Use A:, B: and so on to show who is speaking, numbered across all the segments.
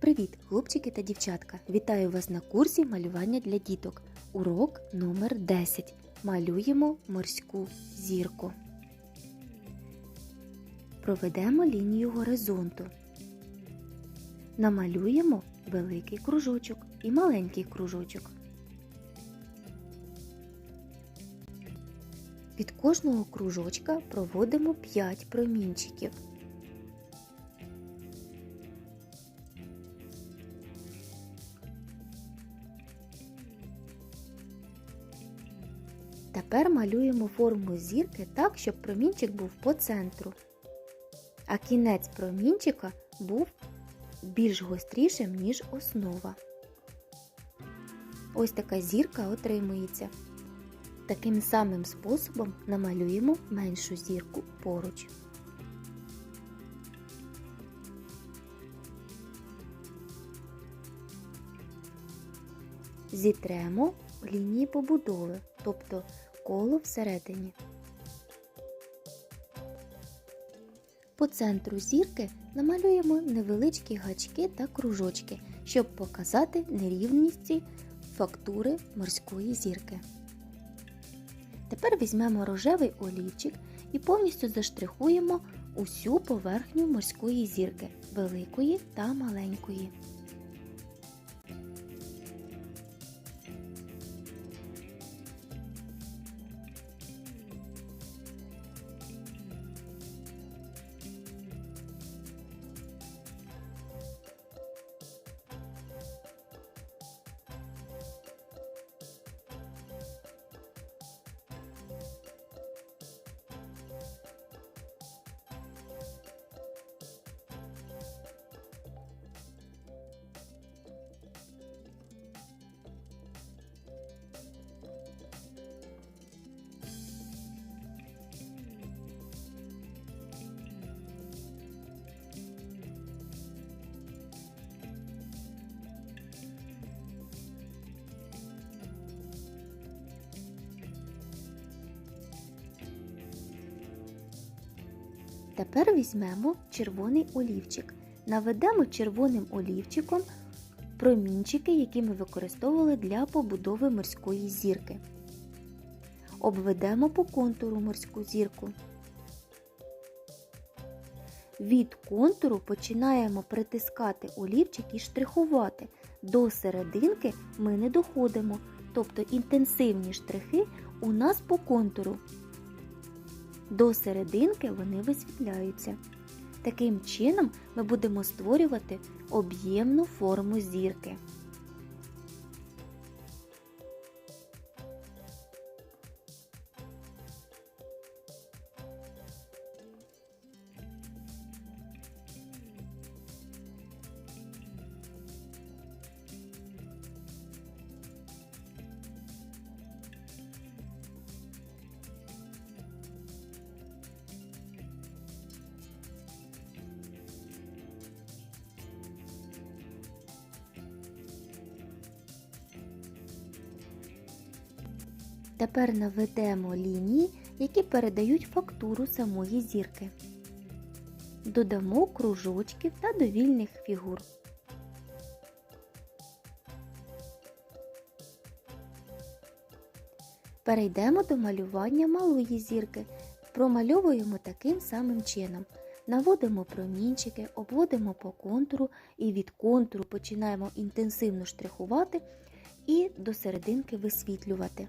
A: Привіт, хлопчики та дівчатка! Вітаю вас на курсі малювання для діток. Урок номер 10. Малюємо морську зірку. Проведемо лінію горизонту. Намалюємо великий кружочок і маленький кружочок. Від кожного кружочка проводимо 5 промінчиків. Тепер малюємо форму зірки так, щоб промінчик був по центру, а кінець промінчика був більш гострішим, ніж основа. Ось така зірка отримується. Таким самим способом намалюємо меншу зірку поруч. Зітремо лінії побудови, тобто коло всередині. По центру зірки намалюємо невеличкі гачки та кружочки, щоб показати нерівності фактури морської зірки. Тепер візьмемо рожевий олівчик і повністю заштрихуємо усю поверхню морської зірки великої та маленької. Тепер візьмемо червоний олівчик. Наведемо червоним олівчиком промінчики, які ми використовували для побудови морської зірки. Обведемо по контуру морську зірку. Від контуру починаємо притискати олівчик і штрихувати. До серединки ми не доходимо, тобто інтенсивні штрихи у нас по контуру. До серединки вони висвітляються. Таким чином ми будемо створювати об'ємну форму зірки. Тепер наведемо лінії, які передають фактуру самої зірки. Додамо кружочків та довільних фігур. Перейдемо до малювання малої зірки. Промальовуємо таким самим чином. Наводимо промінчики, обводимо по контуру і від контуру починаємо інтенсивно штрихувати і до серединки висвітлювати.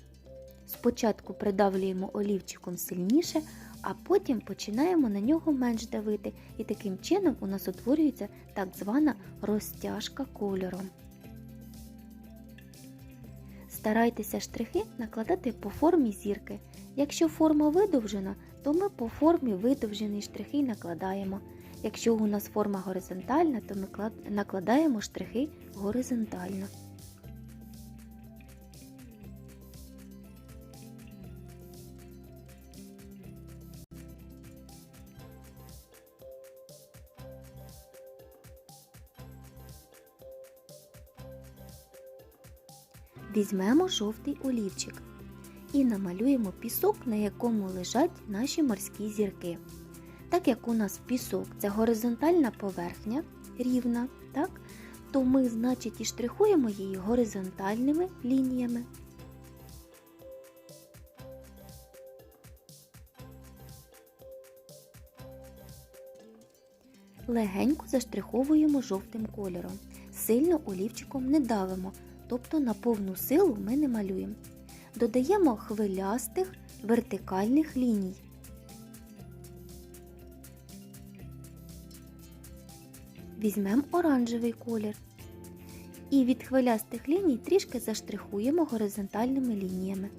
A: Спочатку придавлюємо олівчиком сильніше, а потім починаємо на нього менш давити, і таким чином у нас утворюється так звана розтяжка кольором. Старайтеся штрихи накладати по формі зірки. Якщо форма видовжена, то ми по формі видовжені штрихи накладаємо. Якщо у нас форма горизонтальна, то ми накладаємо штрихи горизонтально. Візьмемо жовтий олівчик і намалюємо пісок, на якому лежать наші морські зірки. Так як у нас пісок це горизонтальна поверхня рівна, так, то ми, значить, і штрихуємо її горизонтальними лініями. Легенько заштриховуємо жовтим кольором. Сильно олівчиком не давимо, тобто на повну силу ми не малюємо. Додаємо хвилястих вертикальних ліній. Візьмемо оранжевий колір. І від хвилястих ліній трішки заштрихуємо горизонтальними лініями.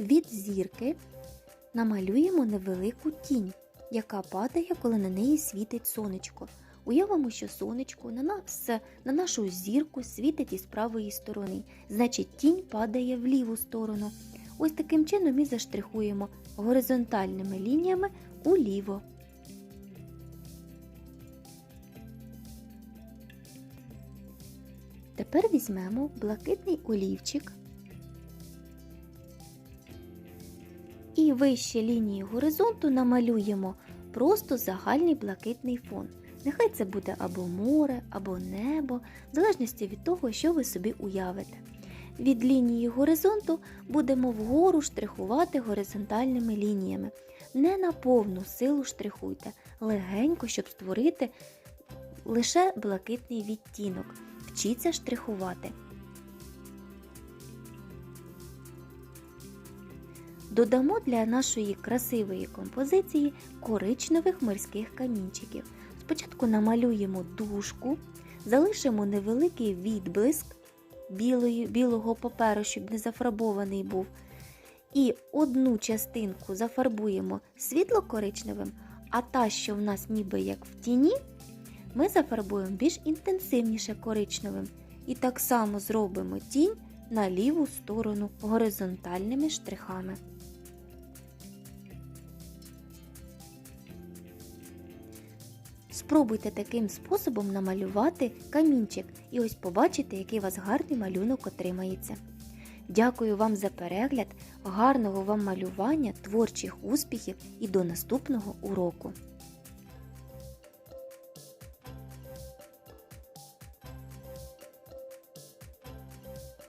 A: Від зірки намалюємо невелику тінь, яка падає, коли на неї світить сонечко. Уявимо, що сонечко на нас, на нашу зірку світить із правої сторони, значить тінь падає в ліву сторону. Ось таким чином ми заштрихуємо горизонтальними лініями уліво. Тепер візьмемо блакитний олівчик і вище лінії горизонту намалюємо просто загальний блакитний фон. Нехай це буде або море, або небо, в залежності від того, що ви собі уявите. Від лінії горизонту будемо вгору штрихувати горизонтальними лініями. Не на повну силу штрихуйте, легенько, щоб створити лише блакитний відтінок. Вчіться штрихувати. Додамо для нашої красивої композиції коричневих морських камінчиків. Спочатку намалюємо дужку, залишимо невеликий відблиск білої, білого паперу, щоб не зафарбований був. І одну частинку зафарбуємо світло-коричневим, а та, що в нас ніби як в тіні, ми зафарбуємо більш інтенсивніше коричневим. І так само зробимо тінь на ліву сторону горизонтальними штрихами. Спробуйте таким способом намалювати камінчик і ось побачите, який у вас гарний малюнок отримається. Дякую вам за перегляд, гарного вам малювання, творчих успіхів і до наступного уроку!